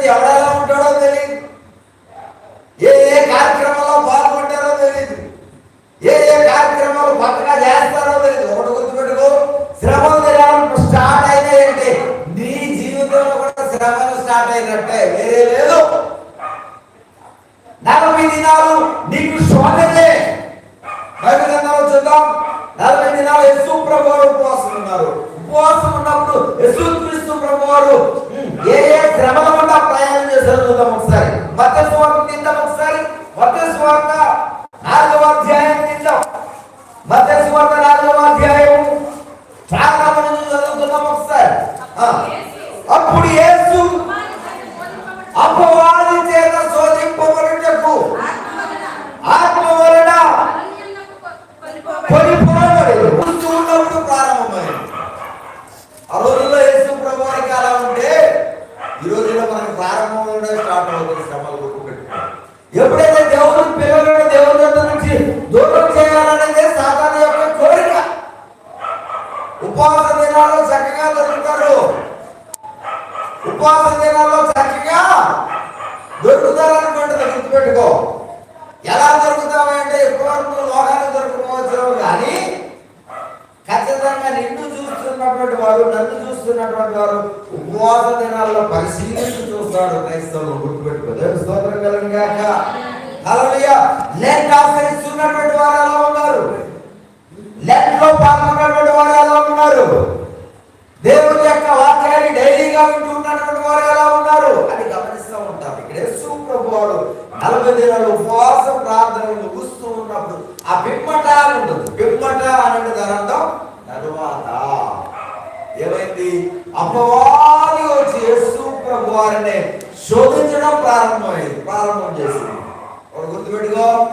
గురించి ఎవడెలా ఉంటాడో తెలియదు మత స్వార్థ నాలుగవ అధ్యాయం ప్రారంభం నుంచి చదువుకుందాం ఒకసారి ఆ. అప్పుడు యేసు గుర్తుపెట్టుకో. ఎలా దొరుకుతామంటే ఎక్కువ లోకాలు దొరకపోవచ్చు కానీ ఖచ్చితంగా నిన్ను చూస్తున్నటువంటి వారు నన్ను చూస్తున్నటువంటి వారు ఉపవాస దినాల్లో పరిశీలించి చూస్తాడు. క్రైస్తవులు గుర్తుపెట్టుకో. దేవుని స్తోత్రం కలిగాక లెంట్ ఆచరిస్తున్నటువంటి వారు ఎలా ఉన్నారు? లెంట్లో పాల్గొన్నటువంటి వారు ఎలా ఉన్నారు? దేవుని యొక్క వాక్యాన్ని డైలీగా వింటున్నటువంటి వారు ఎలా ఉన్నారు? అని గమనిస్తూ ఉంటారు ఇక్కడ యేసు ప్రభు నలభై దినాలు ఉపవాస ప్రార్థనలు ముగుస్తూ ఉన్నప్పుడు ఆ పిమ్మట అని ఉంటుంది. పిమ్మట అనే దాని అర్థం తరువాత. ఏమైంది? అపవాది వచ్చి యేసు ప్రభు వారిని శోధించడం ప్రారంభమైంది ప్రారంభం చేసింది. ఒకటి గుర్తుపెట్టుకో.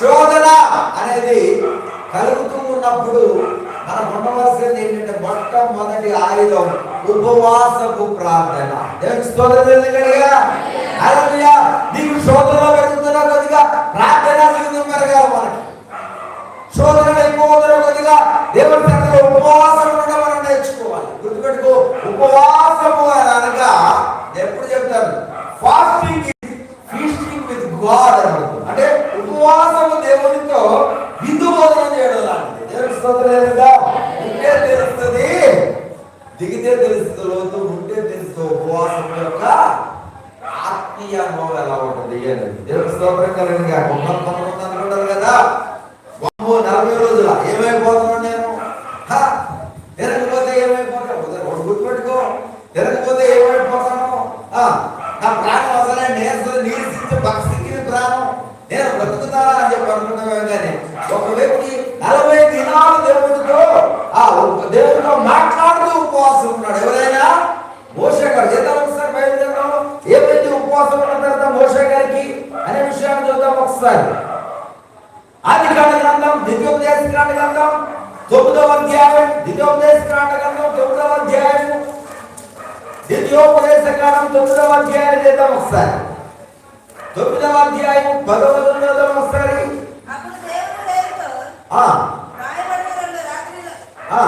శోధన అనేది కలుగుతూ ఉన్నప్పుడు మనకు ఉండవలసింది ఏంటంటే మొట్టమొదటి ఆయుధం ఉపవాసపు ప్రార్థన. దేవునికి స్తోత్రం తెలియగలిగా శోధనలో పెరుగుతున్న కొద్దిగా ప్రార్థన జీవితం పెరగాలి మనకి. శోధనలు ఎక్కువ కొద్దిగా దేవుడి సన్నిధిలో ఉపవాసం ఉండడం మనం నేర్చుకోవాలి. గుర్తుపెట్టుకో ఉపవాసము అని అనగా ఎప్పుడు చెప్తారు? ఫాస్టింగ్ ఫీస్టింగ్ విత్ గాడ్ అంటే ఉపవాసము దేవునితో విందు భోజనం చేయడం లాంటిది. దేవుడి స్తోత్రం ఉంటే తెలుస్తుంది దిగితే తెలుస్తుంది లోతు ఉంటే తెలుస్తుంది. ఉపవాసం యొక్క ఆత్మీయ అనుభవం ఎలా ఉంటుంది? అని దేవుని స్తోత్రం కలిగిన కొంతమంది కొంతమంది అనుకుంటారు కదా. బాబు నలభై రోజుల? ఏమైపోతున్నాను నేను? హ? తిరగకపోతే ఏమైపోతాను ఒకటి గుర్తుపెట్టుకో తిరగకపోతే ఏమైపోతాను నా ప్రాణం అసలే నేర్చు నీర్చించి భక్తికి ప్రాణం. నేను బ్రతుకుతానా అని చెప్పి అనుకున్నామే కానీ ఒక వ్యక్తి నలభై దినాలు దేవుడితో ఆ దేవుడితో మాట తొమ్మిదవ అధ్యాయం ద్వితీయోపదేశ కాండ గ్రంథం తొమ్మిదవ అధ్యాయం ద్వితీయోపదేశ కాండం తొమ్మిదవ అధ్యాయం చేద్దాం ఒకసారి తొమ్మిదవ అధ్యాయం పదవ చదువుదాం ఒకసారి ఆ, ఆ.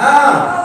రాతి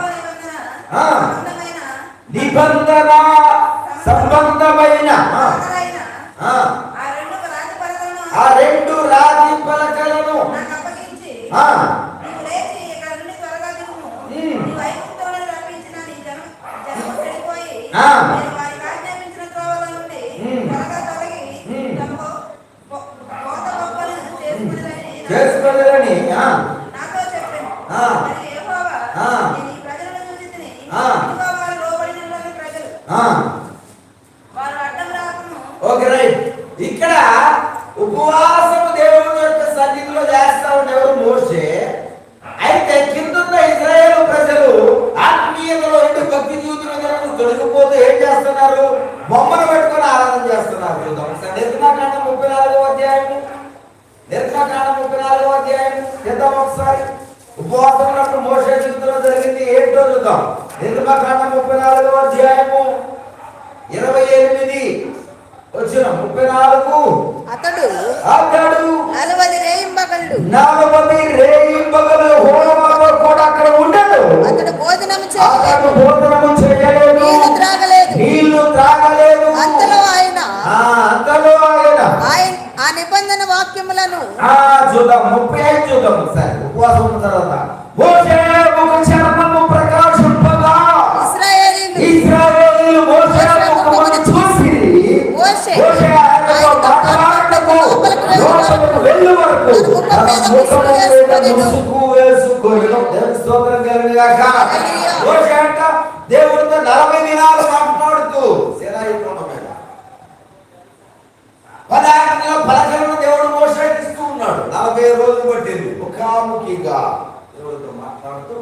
ముఖాముఖిగా దేవుడితో మాట్లాడుతూ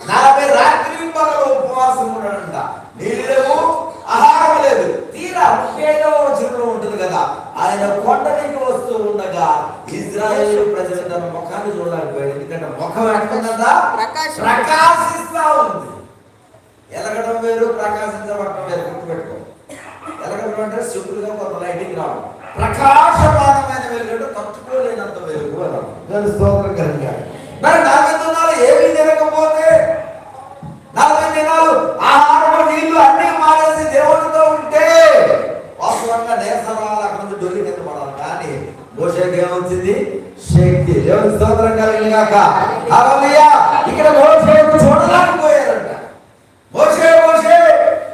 నలభై రాత్రి పగలు ఉపవాసం ఉన్నాడంట. నీళ్ళు ఆహారం లేదు. తీరా ఐదవ వచనంలో ఉంటుంది కదా. ఆయన కొండ నుంచి వస్తూ ఉండగా ఇజ్రాయేల్ ప్రజలు తన ముఖాన్ని చూడలేకపోయాడు ఎందుకంటే ముఖం ప్రకాశం. ప్రకాశిస్తా ఉంది. ఎలగడం వేరు ప్రకాశించబడటం వేరు. గుర్తుపెట్టుకో. ఎలగడం అంటే సింపుల్గా కొంత లైటింగ్ రావడం ప్రకాశమానమైన వెలుగు తట్టుకోలేనంత వెలుగు దాని స్తోత్రం కలిగా మరి నలభై దినాలు ఏమీ తినకపోతే నలభై దినాలు ఆహారము నీళ్ళు అన్ని మానేసి దేవుడితో ఉంటే వాస్తవంగా నేసరాలు అక్కడ నుంచి డొల్లి కింద పడాలి. కానీ మోషేకి ఏమొచ్చింది? శక్తి. దేవుని స్తోత్రం హల్లెలూయా. ఇక్కడ చూడలేకపోయారంట మోషే మోషే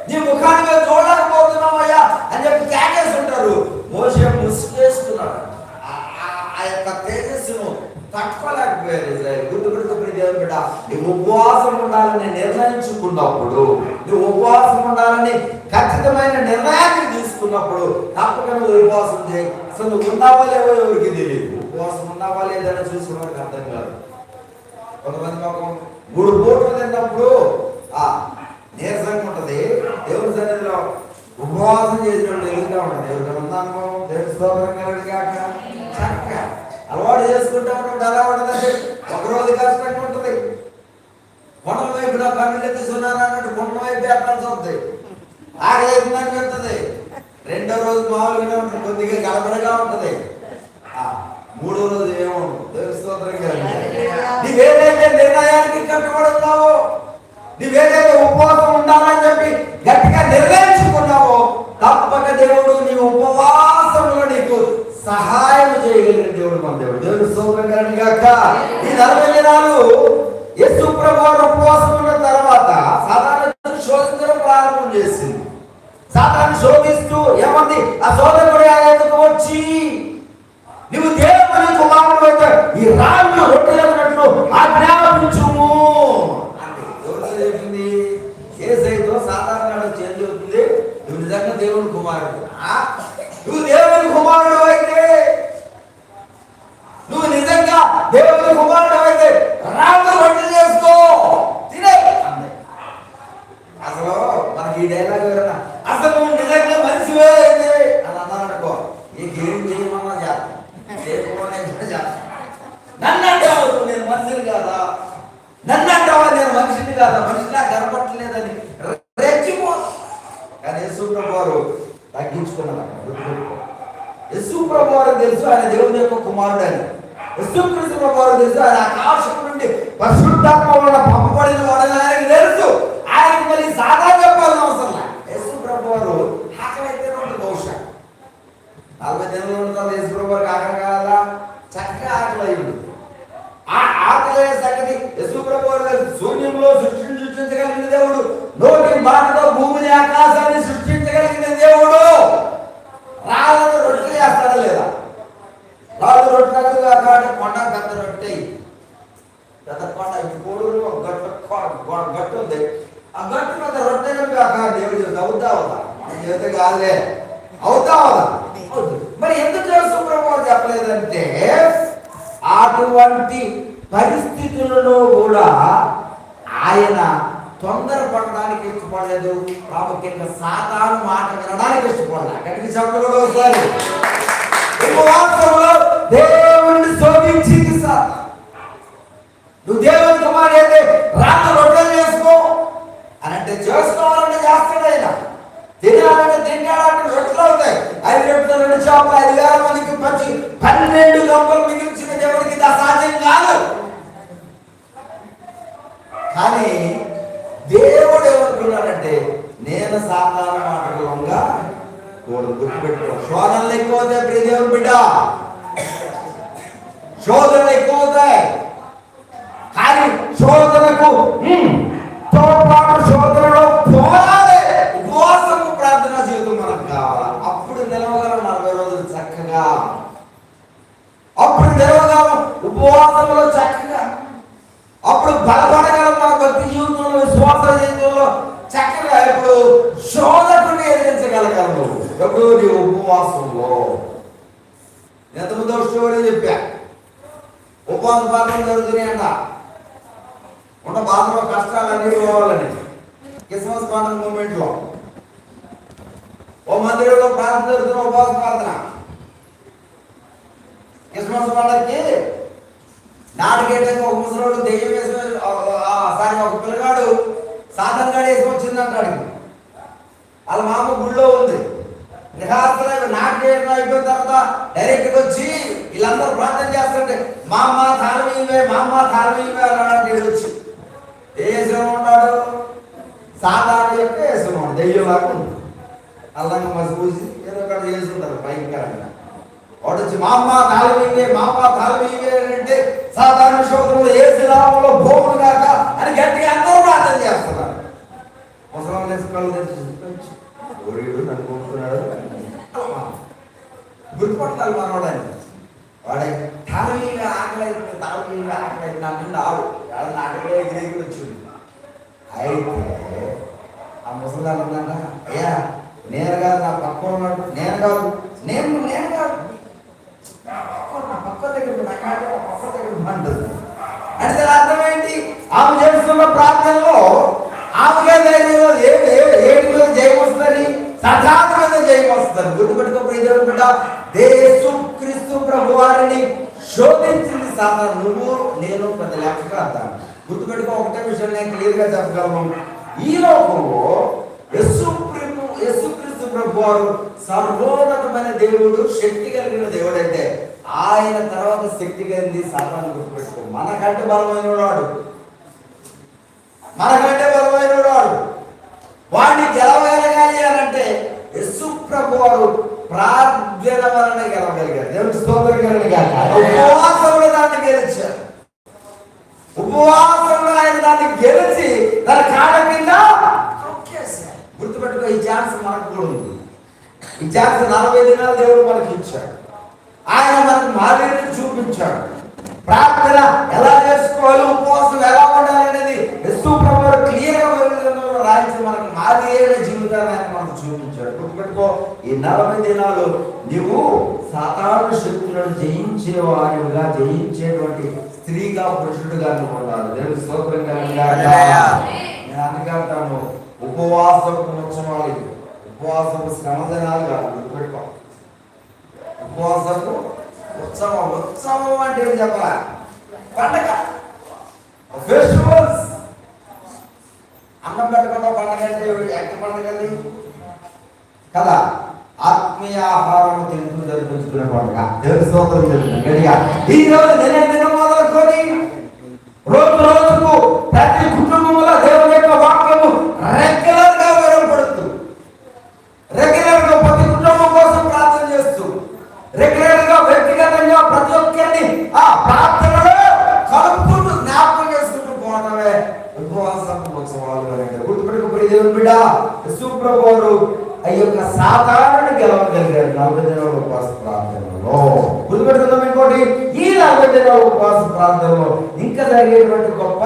నీ ముఖాన్ని మేము చూడలేకపోతున్నామయ్యా అని చెప్పి క్యాకేసి ఉంటారు మోషే ముసుగేసుకున్నాడు ఆ- ఆ- ఆ యొక్క తేజస్సును తట్టుకోలేకపోయారు ఇజ్రాయెల్ గుర్తు గుర్తుపడి దేవుని బిడ్డ నువ్వు ఉపవాసం ఉండాలని నిర్ణయించుకున్నప్పుడు నువ్వు ఉపవాసం ఉండాలని ఖచ్చితమైన నిర్ణయాన్ని తీసుకున్నప్పుడు తప్పక నువ్వు ఉపవాసం చేయి. అసలు నువ్వు ఉన్నావా లేవో ఎవరికి తెలియదు. ఉపవాసం ఉన్నావా లేదని చూసుకోవడానికి అర్థం కాదు. కొంతమంది మాకు మూడు పూటలు తిన్నప్పుడు ఆ నీరసంగా ఉంటది దేవుని సన్నిధిలో ఉపవాసం చేసినప్పుడు ఎదుగుతా ఉంటుంది ఎవరికైనా ఉందా అనుభవం దేవుని స్తోత్రం కలగదు కాక చక్కగా అలవాటు చేసుకుంటా ఉన్నప్పుడు ఎలా ఉంటుందంటే ఒక రోజు కష్టంగా ఉంటుంది కొండల వైపు నా కన్నులు ఎత్తుతున్నాను అన్నట్టు కొండల వైపు ఎత్తాల్సి వస్తుంది ఆకలి అవుతుందని పెడుతుంది రెండో రోజు మామూలుగానే ఉంటుంది కొద్దిగా గడబడగా ఉంటుంది ఆ, మూడో రోజు ఏమో దేవుని స్తోత్రం కలగదు నీవేదైతే నిర్ణయానికి కట్టుబడి ఉన్నావో నీవేదైతే ఉపవాసం ఉండాలని చెప్పి గట్టిగా నిర్ణయించుకున్నావో తప్పక దేవుడు నీ ఉపవాసంలో నీకు సహాయం చేయగలిగిన దేవుడు మన దేవుడు. దేవుడు స్తోత్రం కలండి గాక. ఈ నలభై దినాలు యేసు ప్రభావం ఉపవాసం ఉన్న తర్వాత సాధారణ శోధించడం ప్రారంభం చేసింది. సాధారణ శోధిస్తూ ఏమంది? ఆ శోధకుడు ఆయనకు వచ్చి నువ్వు దేవుని కుమారుడు అయితే ఈ రాళ్ళు రొట్టెలన్నట్లు ఆజ్ఞాపించుము అంటే ఎవరితో చెప్పింది ఏసైతో సాధారణంగా చేంజ్ అవుతుంది నువ్వు నిజంగా దేవుని కుమారుడు ఆ? నువ్వు దేవుని కుమారుడు అయితే నువ్వు నిజంగా దేవుని కుమారుడు అయితే రాళ్ళు రొట్టెలు చేసుకో తినే అంది. అసలు మనకి ఈ డైలాగ్ ఎవరన్నా అసలు నిజంగా మనిషివే అయితే అని అన్నారనుకో నీకేం చేయమన్నా చేస్తాను చేయకపోయినా చేస్తాను నన్ను అంటావు నేను మనుషులు కాదా? నన్ను అంటావా నేను మనిషిని కాదా? మనిషిలా కనపట్టలేదని రెచ్చిపో. కానీ యేసు ప్రభు వారు తగ్గించుకున్నారు గుర్తుపెట్టుకో. వారు తెలుసు ఆయన దేవుని యొక్క కుమారుడు అని యేసు క్రీస్తు ప్రభు వారు తెలుసు ఆయన ఆకాశం నుండి పరిశుద్ధాత్మ వలన పంపబడిన వాడని. మరి సాదా సాధారణ చెప్పాల్సిన అవసరం యేసు ప్రభు వారు ఆకలైతేనే ఉంటుంది బహుశా. నలభై దినాలు ఉంటుంది యేసు ప్రభు వారికి ఆకలి కాదా చక్కగా ఆకలి అయి ఉంటుంది ఆ ఆకలి సంగతి యేసు ప్రభు వారు శూన్యంలో సృష్టిని సృష్టించగలిగిన దేవుడు. నోటి మాటతో భూమిని ఆకాశాన్ని సృష్టించగలిగిన దేవుడు. రాళ్ళను రొట్టెలు చేస్తాడా లేదా? రాళ్ళు రొట్టెలు కాబట్టి కొండ పెద్ద రొట్టె. పెద్ద కొండ ఇప్పుడు గట్టు గట్టు ఉంది. ఆ గట్టు మీద రొట్టెలు కాక దేవుడు చెప్తే అవుతా అవుతా మన చేత కాదులే అవుతా మరి ఎందుకు యేసు చెప్పలేదంటే అటువంటి పరిస్థితులలో కూడా ఆయన తొందరపడడానికి ఇష్టపడలేదు. ప్రాముఖ్యంగా సాధారణ మాట వినడానికి ఇష్టపడలేదు. అక్కడికి చెప్పడం ఒకసారి దేవుణ్ణి సార్ నువ్వు దేవుని కుమారు అయితే రాత్రి అని అంటే చేసుకోవాలంటే చేస్తాడు ఆయన తినాలంటే రొట్టెలు రెండు ఆయన ఐదు వేల మందికి పచ్చి. పన్నెండు గంపలు మిగిల్చిన దేవుడికి ఇది అసాధ్యం కాదు. కానీ దేవుడు ఏమనుకున్నాడంటే నేను సాధారణ మాటలంగా కూడదు గుర్తుపెట్టుకో. శోధనలు ఎక్కువ అవుతాయి ప్రియ దేవుని బిడ్డ. శోధనలు ఎక్కువ అవుతాయి. కానీ శోధనకు హ్మ్, తోడ్పాటు శోధనలో పోరాడే ఉపవాసము ప్రార్థన జీవితం మనకు కావాలి అప్పుడు నిలవగలం నలభై రోజులు చక్కగా అప్పుడు నిలవగలం ఉపవాసంలో చక్కగా అప్పుడు బలపడగలం మన భక్తి జీవితంలో విశ్వాస జీవితంలో చక్కగా ఇప్పుడు శోధకుని ఎదిరించగలగలము ఉపవాసంలో ఎంతమంది స్టోరీ చెప్పా. ఉపవాస ప్రార్థన జరుగుతున్నాయంట ఉన్న బాధలో కష్టాలన్నీ పోవాలని. క్రిస్మస్ పండుగ మూమెంట్లో ఓ మందిరంలో ప్రార్థన జరుగుతున్న ఉపవాస ప్రార్థన. క్రిస్మస్ పండుగకి నాటికేటంగా ఒక ముసలోడు దెయ్యం వేసిన సారీ ఒక పిల్లగాడు సాధనగాడు వేసి వచ్చిందంటాడు. వాళ్ళ మామ గుళ్ళో ఉంది. నిహాసన నాటకం అయిపోయిన తర్వాత డైరెక్ట్ వచ్చి వీళ్ళందరూ ప్రార్థన చేస్తుంటే మా అమ్మ తాళమీవే మా అమ్మ తాళమీవే అన్నాడు వచ్చి. ఏ యేసులో ఉన్నాడు సాధారణ యొక్క వేసుకున్నాడు దెయ్యం లాగా అల్లంగా మసి పూసి ఏదో ఒకటి చేస్తుంటారు భయంకరంగా. వాడు వచ్చి మా అమ్మ తాళమీవే మా అమ్మ తాళమీవే అంటే సాధారణ శోధనలో ఏ శిలామంలో భూములు కాక అని గట్టిగా అందరూ ప్రార్థన చేస్తున్నారు. ముసలం వేసుకొని తెలుసు ఓడిడు నన్ను కొడుతున్నాడు. గుర్తుపడతారు మనవాడని వాడే తాళమీగా ఆకలి అవుతుంది తాళమీగా ఆకలి అవుతుంది నా ముందు ఆవు వాళ్ళ నాటకే ఎగిరి వచ్చింది అయితే ఆ ముసలాలు ఉందంట అయ్యా నేను కాదు నా పక్కన ఉన్నాడు నేను కాదు నేను నేను కాదు నా పక్క దగ్గర నా కాదు నా పక్క దగ్గర అంటుంది అంటే దాని అర్థం ఆమె చేస్తున్న ప్రార్థనలో ఆమెకే ధైర్యం ఏమి ఏటి మీద జయం వస్తుంది సజాతమైన మీద జయం వస్తుంది గుర్తుపెట్టుకో ప్రియదేవుని బిడ్డ దేశు క్రీస్తు ప్రభు వారిని శోధించింది సాధన నువ్వు నేను పెద్ద లెక్క అంటాను గుర్తుపెట్టుకో ఒకటే విషయం నేను క్లియర్గా చెప్పగలను. ఈ లోకంలో యస్సు ప్రభు యస్సు క్రీస్తు ప్రభు వారు సర్వోన్నతమైన దేవుడు శక్తి కలిగిన దేవుడు అయితే ఆయన తర్వాత శక్తి కలిగింది సాధారణ గుర్తుపెట్టుకో. మనకంటే బలమైన వాడు. మనకంటే బలమైన వాడు. వాడిని గెలవగలగాలి అని అంటే యస్సు ప్రభు వారు ప్రార్థన వలన గెలవగలిగారు. దేవుడి స్తోత్రం కలిగారు ఉపవాసంలో దాన్ని గెలిచారు. ఉపవాసంలో ఆయన దాన్ని గెలిచి తన కాళ్ళ కింద గుర్తుపెట్టుకో ఈ ఛాన్స్ మనకు కూడా ఉంది. ఈ ఛాన్స్ నలభై దినాలు దేవుడు మనకి ఇచ్చాడు. ఆయన మనకు మాదిరిని చూపించాడు. ప్రార్థన ఎలా చేసుకోవాలి ఉపవాసం ఎలా ఉండాలి అనేది యస్సు ప్రభు క్లియర్గా రాయించి మనకు మాదిరి అయిన జీవితాన్ని ఆయన మనకు చూపించాడు. గుర్తుపెట్టుకో ఈ నలభై దినాలు నీవు సాధారణ శక్తులను జయించే వారిగా జయించేటువంటి స్త్రీగా పురుషుడుగా ఉండాలి. దేవుడు స్తోత్రం నేను అందుకే ఉపవాసం ఉపవాసపు ఉత్సవాలు ఇవి. ఉపవాసపు శ్రమ కాదు గుర్తుపెట్టుకో. ఉపవాసపు ఉత్సవం ఉత్సవం అంటే ఏం చెప్పాలా? పండగ. ఫెస్టివల్స్ అన్నం పెట్టకుండా పండగ అంటే ఎక్కడ పండగ అది? కదా ఆత్మీయ ఆహారం తింటూ జరిపించుకునే పండుగ. దేవుని స్తోత్రం చెప్తున్నాను ఈ రోజు నలభై దినాల ఉపవాస ప్రార్థనలో. గుర్తుపెట్టుకుందాం ఇంకోటి ఈ నలభై దినాల ఉపవాస ప్రార్థనలో ఇంకా జరిగేటువంటి గొప్ప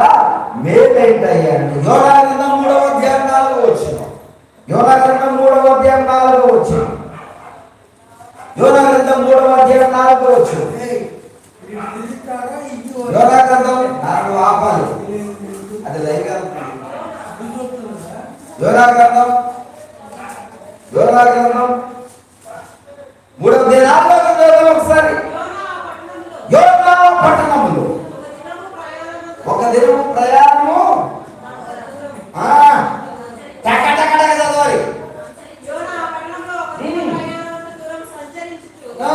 మేలేంటయ్యా? అంటే యోగా గ్రంథం మూడవ అధ్యాయం నాలుగు వచ్చిన యోగా గ్రంథం మూడవ అధ్యాయం నాలుగు వచ్చిన యోగా గ్రంథం మూడవ అధ్యాయం నాలుగు వచ్చిన యోగా గ్రంథం నాలుగు ఆపాలి. అది లైవ్ యోగా గ్రంథం యోగా గ్రంథం మూడవ దినాల్లో ఒకసారి. యోగా పట్టణములు ఒక దినము ప్రయాణము ఆ, టక టక టక చదవాలి ఆ.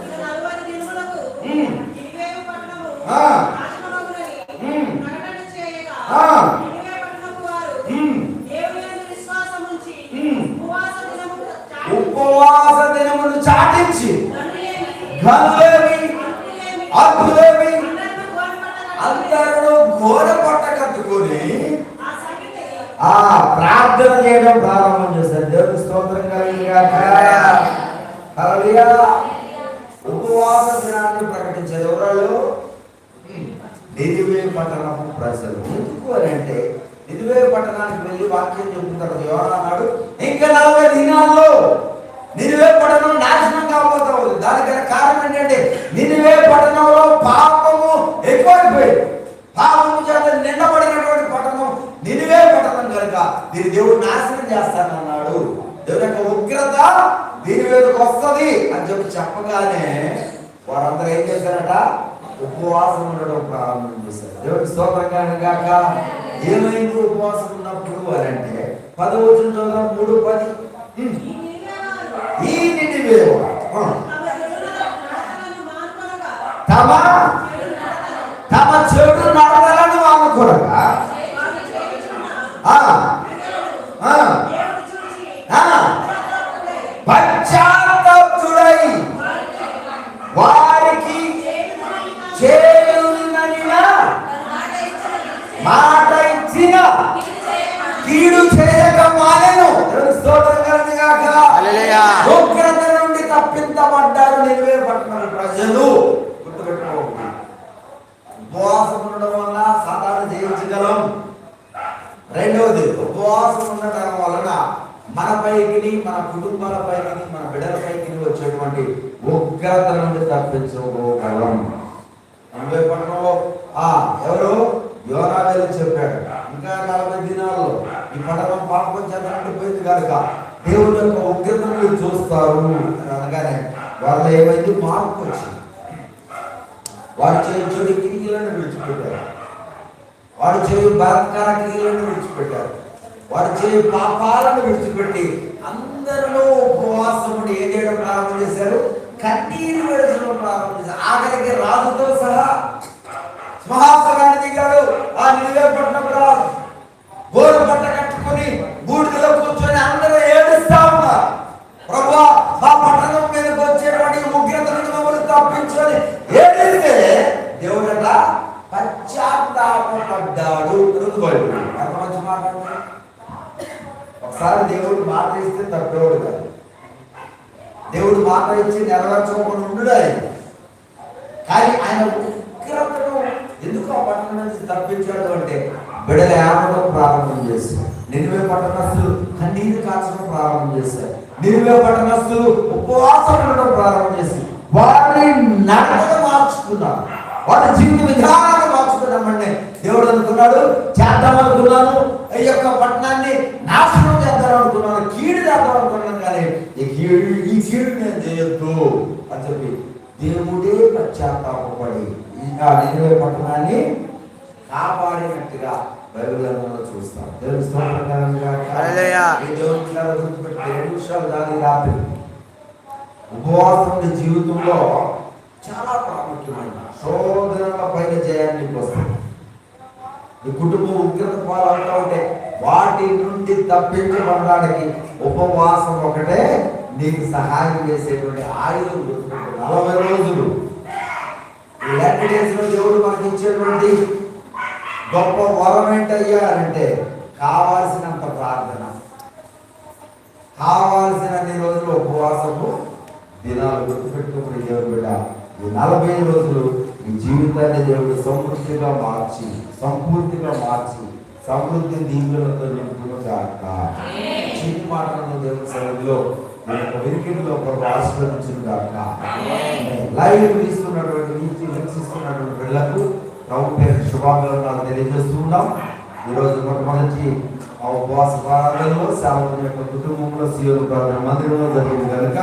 ఇక నలభై దినములకు ఉమ్. నినివేలు పట్టణము ఆ. నాశనమగునని ఉమ్. ప్రకటన చేయగా ఆ. నినివే పట్టణపు వారు ఉమ్. దేవుని యందు విశ్వాసముంచి ఉమ్. ఉపవాస దినము చాటి ఉపవాస దినములు చాటించి తండ్రిలేమి, గనులేమి తండ్రిలేమి, అద్భులేమి అందరిని గోనపట్టణ అందరూ గోడ పట్ట కట్టుకొని ఆ సంగతి ఆ ప్రార్థన చేయడం ప్రారంభం చేశారు దేవుని స్తోత్రం కలిగాక హల్లెలూయా ఉపవాస ప్రకటించారు ఎవరాళ్ళు? నిధివే పట్టణము ప్రజలు. ఎందుకు అని అంటే నిధివే పట్టణానికి వెళ్ళి వాక్యం చెప్పిన ఎవరు అన్నాడు ఇంకా నలభై దినాల్లో నినివే పట్టణం నాశనం కాబోతా ఉంది. దానికి కారణం ఏంటంటే నినివే పట్టణంలో పాపము ఎక్కువైపోయింది. పాపము చేత నిండబడినటువంటి పట్టణం నినివే పట్టణం కనుక దీని దేవుడు నాశనం చేస్తానన్నాడు దేవుని యొక్క ఉగ్రత దీని మీదకి వస్తుంది అని చెప్పి చెప్పగానే వారందరూ ఏం చేశారట? ఉపవాసం ఉండడం ప్రారంభం చేశారు. దేవుడి స్తోత్రం కాక ఏమైంది ఉపవాసం ఉన్నప్పుడు అని అంటే పదవచ్చు చదువు మూడు పది. ఈ నినివే వారు తమ తమ చెడు నడదలను తమ చెడు ఉపవాసం ఉండడం వల్ల సాధారణ జయించగలం. రెండవది ఉపవాసం ఉండటం వలన మనపైకి మన కుటుంబాలపై మన బిడ్డలపైకి వచ్చేటువంటి ఉగ్రత నుండి తప్పించుకోగలం. నలభై పట్టణంలో ఆ ఎవరు? యోనా చెప్పాడు. ఇంకా నలభై దినాల్లో ఈ పట్టణం పాపం చేతనంటే పోయింది కనుక దేవుడి యొక్క ఉగ్రతను చూస్తారు అనగానే వాళ్ళ ఏమైంది? మార్పు వచ్చింది. వాడు చేయ చెడు కిటికీలను విడిచిపెట్టారు వాడు చేయ బలాత్కార క్రియలను విడిచిపెట్టారు వాడు చేయ పాపాలను విడిచిపెట్టి అందరిలో ఉపవాసముడు ఏం చేయడం ప్రారంభం చేశారు. కన్నీరు విడచడం ప్రారంభం చేశారు. ఆఖరికి రాజుతో సహా సింహాసనాన్ని దిగాడు. ఆ నిలువే పట్టినప్పుడు గోడు పట్ట కట్టుకొని బూడిదలో కూర్చొని అందరూ ఏడుస్తా ఉన్నారు. ప్రభా మా పట్టణం మీదకి వచ్చేటువంటి ఉగ్రత నుంచి మమ్మల్ని తప్పించుకొని ఏడిస్తే దేవుడట పశ్చాత్తాపడ్డాడు రుదుబడి ఎంత మంచి మాట ఒకసారి దేవుడు మాట ఇస్తే తప్పేవాడు కాదు. దేవుడు మాట ఇచ్చి నెరవేర్చకుండా ఉండు ఆయన. కానీ ఆయన ఉగ్రతను ఎందుకు ఆ పట్టణం నుంచి తప్పించాడు అంటే బిడల ఏమడం ప్రారంభం చేశారు. నినివే పట్టణస్తులు కన్నీరు కాచడం ప్రారంభం చేశారు. నినివే పట్టణస్తులు ఉపవాసం ఉండడం ప్రారంభం చేసి వారిని నడక మార్చుకున్నారు. వారి జీవిత విధానాన్ని మార్చుకున్నామండి దేవుడు అనుకున్నాడు చేద్దాం అనుకున్నాను ఈ యొక్క పట్టణాన్ని నాశనం చేద్దాం అనుకున్నాను కీడు చేద్దాం అనుకున్నాను కానీ ఈ కీడు ఈ కీడు నేను చేయొద్దు అని చెప్పి దేవుడే పశ్చాత్తాపడి ఇంకా నినివే పట్టణాన్ని కాపాడినట్టుగా బైబిల్ గ్రంథంలో చూస్తాం. దేవుని స్తోత్రం నిమిషాలు దాని రాత్రి. ఉపవాసం జీవితంలో చాలా ప్రాముఖ్యమైన. శోధనల పైన జయాన్ని వస్తుంది ఈ కుటుంబం ఉగ్రత పాలవుతా ఉంటే వాటి నుండి తప్పించబడడానికి ఉపవాసం ఒకటే నీకు సహాయం చేసేటువంటి ఆయుధం నలభై రోజులు. ఈ లెక్క దేవుడు మనకి ఇచ్చేటువంటి గొప్ప వరం ఏంటయ్యా అంటే కావాల్సినంత ప్రార్థన. కావాల్సినన్ని రోజులు ఉపవాసము దినాలు గుర్తుపెట్టుకుని దేవుడు బిడ్డ ఈ నలభై రోజులు మీ జీవితాన్ని దేవుడు సమృద్ధిగా మార్చి సంపూర్తిగా మార్చి సమృద్ధి దీవులతో నింపును కాక చిన్న మాటలను దేవుని సన్నిధిలో యొక్క వెనుకలో ఒక ఆశీర్వదించును కాక లైవ్ తీసుకున్నటువంటి నీతి వీక్షిస్తున్నటువంటి పిల్లలకు ప్రభు పేరు శుభాకాంక్షలు తెలియజేస్తున్నాం ఈరోజు మొట్టమొదటి ఆ ఉపవాస ప్రారంభంలో సేవకుని యొక్క కుటుంబంలో సీఎం ప్రార్థన మందిరంలో జరిగింది కనుక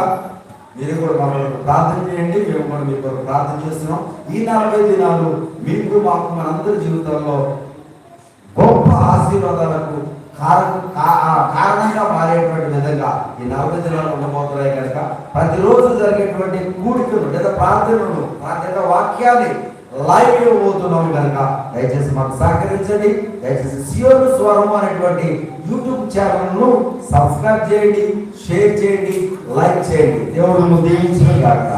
మీరు కూడా మమ్మల్ని ప్రార్థన చేయండి. మేము కూడా మీ కొరకు ప్రార్థన చేస్తున్నాం. ఈ నలభై దినాలు మీకు మాకు మనందరి జీవితంలో గొప్ప ఆశీర్వాదాలకు కా- కారణంగా మారేటువంటి విధంగా ఈ నలభై దినాలు ఉండబోతున్నాయి కనుక ప్రతిరోజు జరిగేటువంటి కూడికలు లేదా ప్రార్థనలు ప్రార్థన వాక్యాన్ని లైవ్ పోతున్నాం కనుక దయచేసి మాకు సహకరించండి. దయచేసి సియోను స్వరం అనేటువంటి యూట్యూబ్ ఛానల్ను సబ్స్క్రైబ్ చేయండి షేర్ చేయండి లైక్ చేయండి. దేవుడు దీవించిన గాక.